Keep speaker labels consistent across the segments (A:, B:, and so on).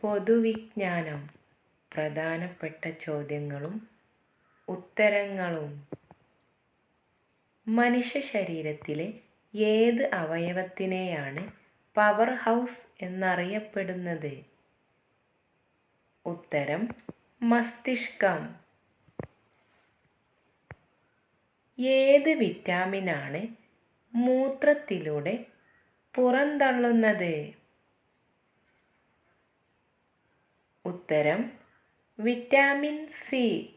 A: പൊതുവിജ്ഞാനം. പ്രധാനപ്പെട്ട ചോദ്യങ്ങളും ഉത്തരങ്ങളും. മനുഷ്യ ശരീരത്തിലെ ഏത് അവയവത്തിനെയാണ് പവർ ഹൗസ് എന്നറിയപ്പെടുന്നത്? ഉത്തരം മസ്തിഷ്കം. ഏത് വിറ്റാമിനാണ് മൂത്രത്തിലൂടെ പുറന്തള്ളുന്നത്? ഉത്തരം വിറ്റാമിൻ സി.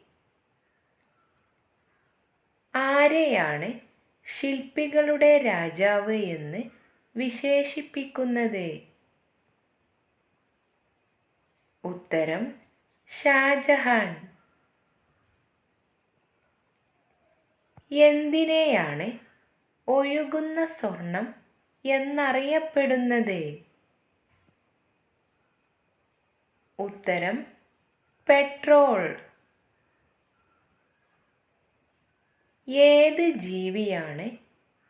A: ആരെയാണ് ശില്പികളുടെ രാജാവ് എന്ന് വിശേഷിപ്പിക്കുന്നത്? ഉത്തരം ഷാജഹാൻ. എന്തിനെയാണ് ഒഴുകുന്ന സ്വർണം എന്നറിയപ്പെടുന്നത്? ഉത്തരം പെട്രോൾ. ഏത് ജീവിയാണ്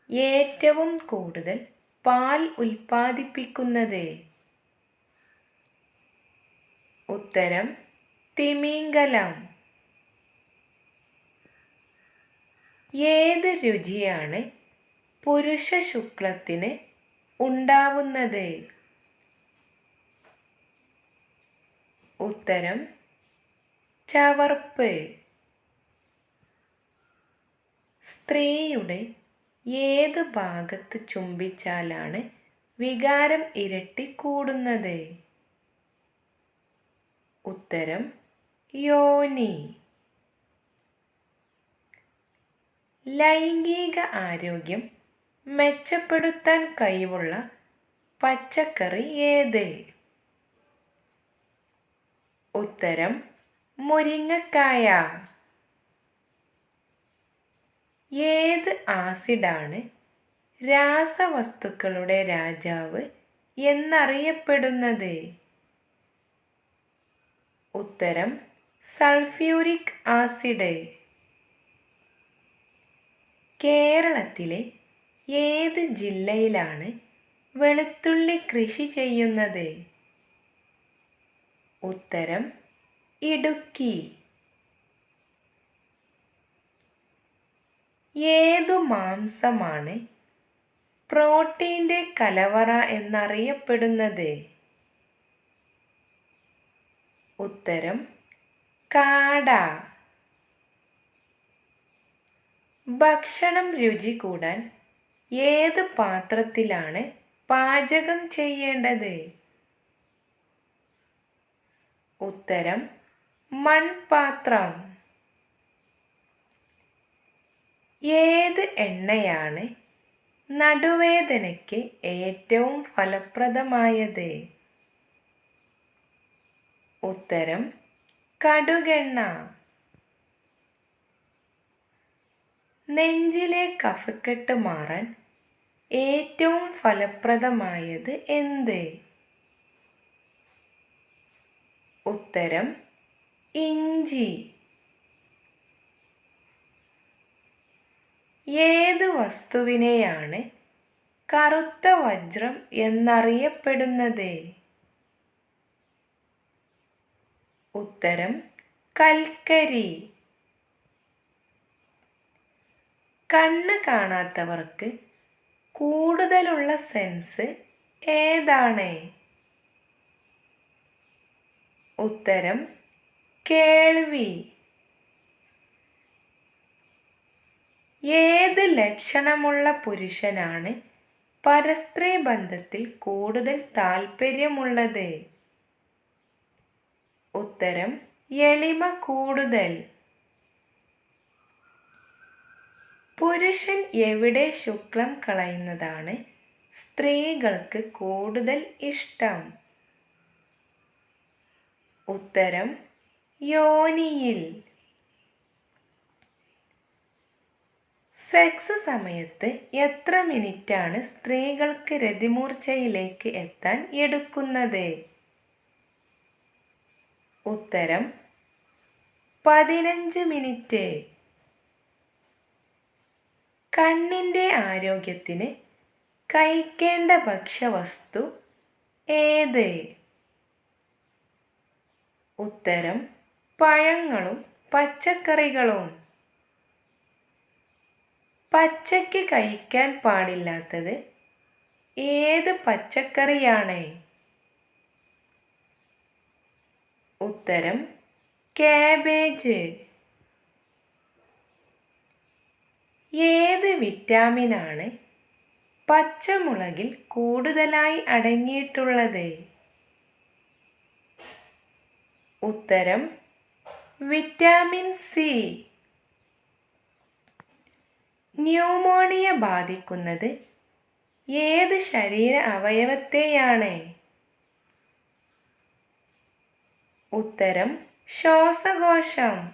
A: ഏറ്റവും കൂടുതൽ പാൽ ഉൽപ്പാദിപ്പിക്കുന്നത്? ഉത്തരം തിമിംഗലം. ഏത് രുചിയാണ് പുരുഷ ശുക്ലത്തിന് ഉണ്ടാവുന്നത്? ഉത്തരം ചവർപ്പ്. സ്ത്രീയുടെ ഏത് ഭാഗത്ത് ചുംബിച്ചാലാണ് വികാരം ഇരട്ടി കൂടുന്നത്? ഉത്തരം യോനി. ലൈംഗിക ആരോഗ്യം മെച്ചപ്പെടുത്താൻ കഴിവുള്ള പച്ചക്കറി ഏത്? ഉത്തരം മുരിങ്ങക്കായ. ഏത് ആസിഡാണ് രാസവസ്തുക്കളുടെ രാജാവ് എന്നറിയപ്പെടുന്നത്? ഉത്തരം സൾഫ്യൂരിക് ആസിഡ്. കേരളത്തിലെ ഏത് ജില്ലയിലാണ് വെളുത്തുള്ളി കൃഷി ചെയ്യുന്നത്? ഉത്തരം ഇടുക്കി. ഏതു മാംസമാണ് പ്രോട്ടീന്റെ കലവറ എന്നറിയപ്പെടുന്നത്? ഉത്തരം കാട. ഭക്ഷണം രുചി കൂടാൻ ഏത് പാത്രത്തിലാണ് പാചകം ചെയ്യേണ്ടത്? ഉത്തരം മൺപാത്രം. ഏത് എണ്ണയാണ് നടുവേദനയ്ക്ക് ഏറ്റവും ഫലപ്രദമായത്? ഉത്തരം കടുകെണ്ണ. നെഞ്ചിലെ കഫക്കെട്ട് മാറാൻ ഏറ്റവും ഫലപ്രദമായത് എന്ത്? ഉത്തരം ഇഞ്ചി. ഏത് വസ്തുവിനെയാണ് കറുത്ത വജ്രം എന്നറിയപ്പെടുന്നത്? ഉത്തരം കൽക്കരി. കണ്ണ് കാണാത്തവർക്ക് കൂടുതലുള്ള സെൻസ് ഏതാണ്? ഉത്തരം കേൾവി. ഏത് ലക്ഷണമുള്ള പുരുഷനാണ് പരസ്ത്രീ ബന്ധത്തിൽ കൂടുതൽ താല്പര്യമുള്ളത് ഉത്തരം എളിമ കൂടുതൽ. പുരുഷൻ എവിടെ ശുക്ലം കളയുന്നതാണ് സ്ത്രീകൾക്ക് കൂടുതൽ ഇഷ്ടം? ഉത്തരം യോനിയിൽ. സെക്സ് സമയത്ത് എത്ര മിനിറ്റാണ് സ്ത്രീകൾക്ക് രതിമൂർച്ചയിലേക്ക് എത്താൻ എടുക്കുന്നത്? ഉത്തരം പതിനഞ്ച് മിനിറ്റ്. കണ്ണിന്റെ ആരോഗ്യത്തിന് കഴിക്കേണ്ട ഭക്ഷ്യവസ്തു ഏത്? ഉത്തരം പഴങ്ങളും പച്ചക്കറികളും. പച്ചയ്ക്ക് കഴിക്കാൻ പാടില്ലാത്തത് ഏത് പച്ചക്കറിയാണ്? ഉത്തരം കാബേജ്. ഏത് വിറ്റാമിനാണ് പച്ചമുളകിൽ കൂടുതലായി അടങ്ങിയിട്ടുള്ളത്? ഉത്തരം വിറ്റാമിൻ സി. ന്യൂമോണിയ ബാധിക്കുന്നത് ഏത് ശരീര അവയവത്തെയാണ്? ഉത്തരം ശ്വാസകോശം.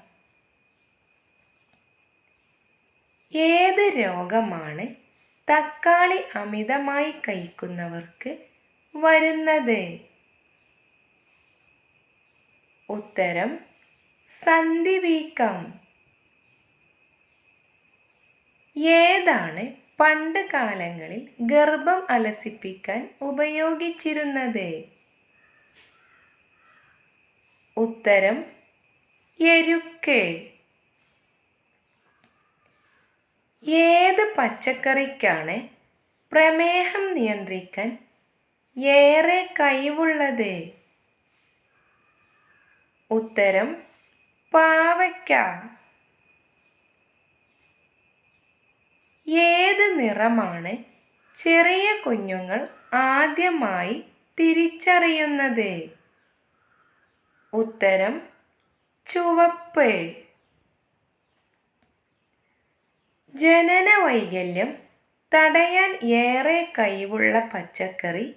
A: ഏത് രോഗമാണ് തക്കാളി അമിതമായി കഴിക്കുന്നവർക്ക് വരുന്നത്? ഉത്തരം സന്ധിവീക്കം ഏതാണ് പണ്ട് കാലങ്ങളിൽ ഗർഭം അലസിപ്പിക്കാൻ ഉപയോഗിച്ചിരുന്നത്? ഉത്തരം എരുക്ക്. ഏത് പച്ചക്കറിക്കാണ് പ്രമേഹം നിയന്ത്രിക്കാൻ ഏറെ കഴിവുള്ളത്? ഉത്തരം പാവയ്ക്ക. ഏത് നിറമാണ് ചെറിയ കുഞ്ഞുങ്ങൾ ആദ്യമായി തിരിച്ചറിയുന്നത്? ഉത്തരം ചുവപ്പ്. ജനന വൈകല്യം തടയാൻ ഏറെ കഴിവുള്ള പച്ചക്കറി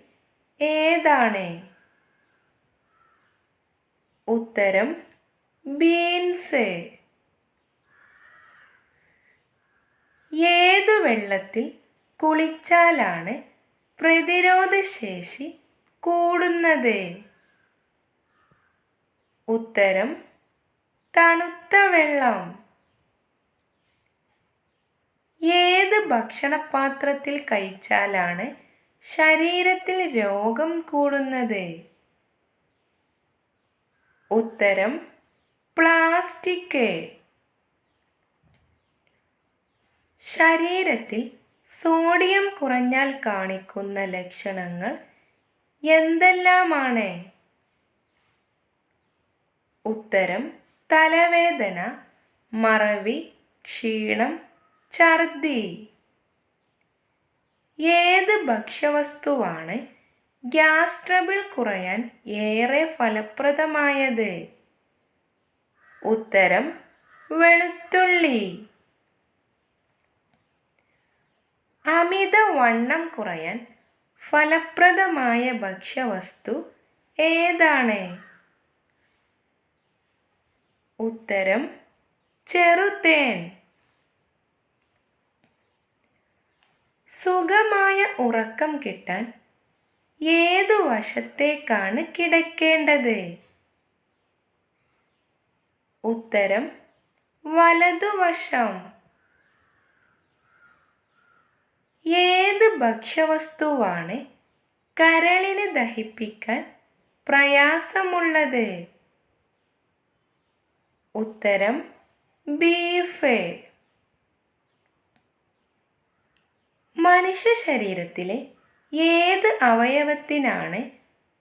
A: ഏതാണ്? ഉത്തരം ബീൻസ്. ഏതു വെള്ളത്തിൽ കുളിച്ചാലാണ് പ്രതിരോധശേഷി കൂടുന്നത്? ഉത്തരം തണുത്ത വെള്ളം. ഏത് ഭക്ഷണപാത്രത്തിൽ കഴിച്ചാലാണ് ശരീരത്തിൽ രോഗം കൂടുന്നത്? ഉത്തരം പ്ലാസ്റ്റിക്. ശരീരത്തിൽ സോഡിയം കുറഞ്ഞാൽ കാണിക്കുന്ന ലക്ഷണങ്ങൾ എന്തെല്ലാമാണ്? ഉത്തരം തലവേദന മറവി ക്ഷീണം ഛർദി. ഏത് ഭക്ഷ്യവസ്തുവാണ് ഗ്യാസ് ട്രബിൾ കുറയാൻ ഏറെ ഫലപ്രദമായത്. ഉത്തരം വെളുത്തുള്ളി. അമിത വണ്ണം കുറയാൻ ഫലപ്രദമായ ഭക്ഷ്യവസ്തു ഏതാണ്? ഉത്തരം ചെറുതേൻ. സുഖമായ ഉറക്കം കിട്ടാൻ ഏതു വശത്തേക്കാണ് കിടക്കേണ്ടത്? ഉത്തരം വലതുവശം ഏത് ഭക്ഷ്യവസ്തുവാണ് കരളിന് ദഹിപ്പിക്കാൻ പ്രയാസമുള്ളത്? ഉത്തരം ബീഫ്. മനുഷ്യ ശരീരത്തിലെ ഏത് അവയവത്തിനാണ്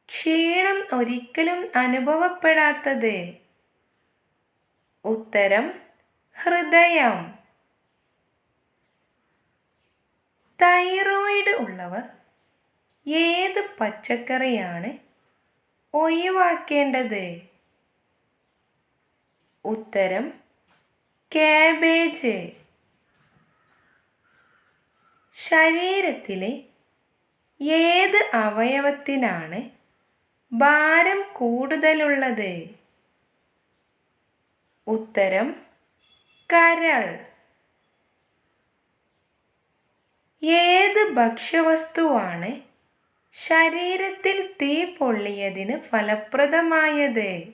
A: ക്ഷീണം ഒരിക്കലും അനുഭവപ്പെടാത്തത്? ഉത്തരം ഹൃദയം. തൈറോയിഡ് ഉള്ളവർ ഏത് പച്ചക്കറിയാണ് ഒഴിവാക്കേണ്ടത്? ഉത്തരം കാബേജ്. ശരീരത്തിലെ ഏത് അവയവത്തിനാണ് ഭാരം കൂടുതലുള്ളത്? ഉത്തരം കരൾ. ഏത് ഭക്ഷ്യവസ്തുവാണ് ശരീരത്തിൽ തീ പൊള്ളിയതിന് ഫലപ്രദമായത്?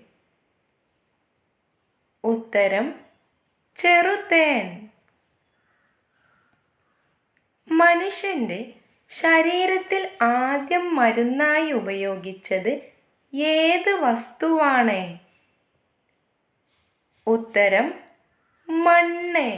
A: ഉത്തരം ചെറുതേൻ. മനുഷ്യന്റെ ശരീരത്തിൽ ആദ്യം മരുന്നായി ഉപയോഗിച്ചത് ഏത് വസ്തുവാണ്? ഉത്തരം മണ്ണ്.